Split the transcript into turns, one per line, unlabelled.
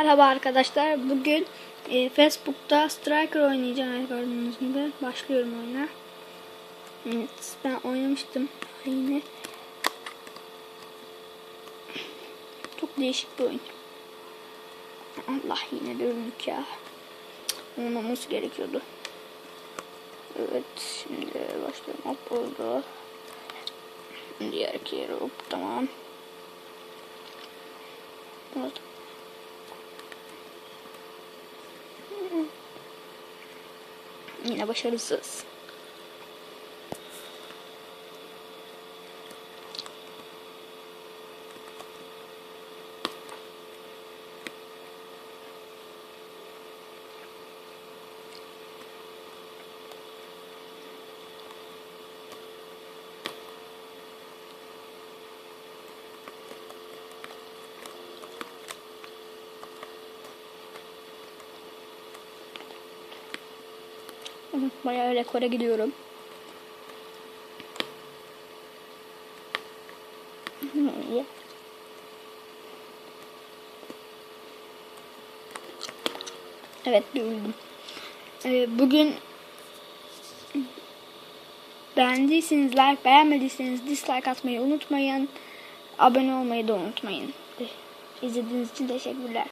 Merhaba arkadaşlar. Bugün e, Facebook'ta Striker oynayacağım gördüğünüz gibi. Başlıyorum oyuna. Evet, ben oynamıştım yine. Çok değişik bir oyun. Allah yine ölümlük ya. Olmaması gerekiyordu. Evet, şimdi başlıyorum. Hop oldu. Diğer iki yere hop tamam. Evet. Yine başarısız. Evet, Bayağı rekora gidiyorum. Evet duydum. Ee, bugün beğendiyseniz like, beğenmediyseniz dislike atmayı unutmayın. Abone olmayı da unutmayın. İzlediğiniz için teşekkürler.